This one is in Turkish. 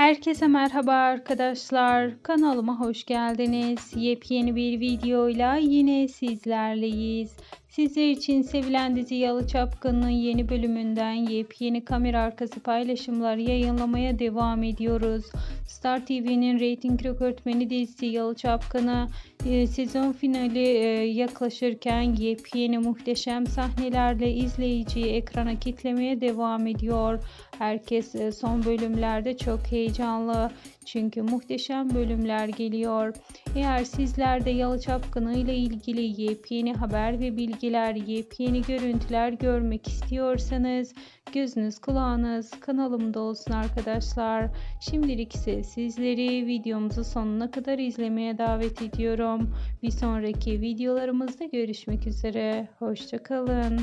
Herkese merhaba arkadaşlar. Kanalıma hoş geldiniz. Yepyeni bir videoyla yine sizlerleyiz. Sizler için sevilen dizi Yalı Çapkın'ın yeni bölümünden yepyeni kamera arkası paylaşımlar yayınlamaya devam ediyoruz. Star TV'nin reyting rekortmeni dizisi Yalı Çapkın'ı e, sezon finali e, yaklaşırken yepyeni muhteşem sahnelerle izleyiciyi ekrana kitlemeye devam ediyor. Herkes e, son bölümlerde çok heyecanlı çünkü muhteşem bölümler geliyor. Eğer sizler de Yalı Çapkını ile ilgili yepyeni haber ve bilgiler, yepyeni görüntüler görmek istiyorsanız gözünüz kulağınız kanalımda olsun arkadaşlar. Şimdilik ise sizleri videomuzu sonuna kadar izlemeye davet ediyorum. Bir sonraki videolarımızda görüşmek üzere. Hoşçakalın.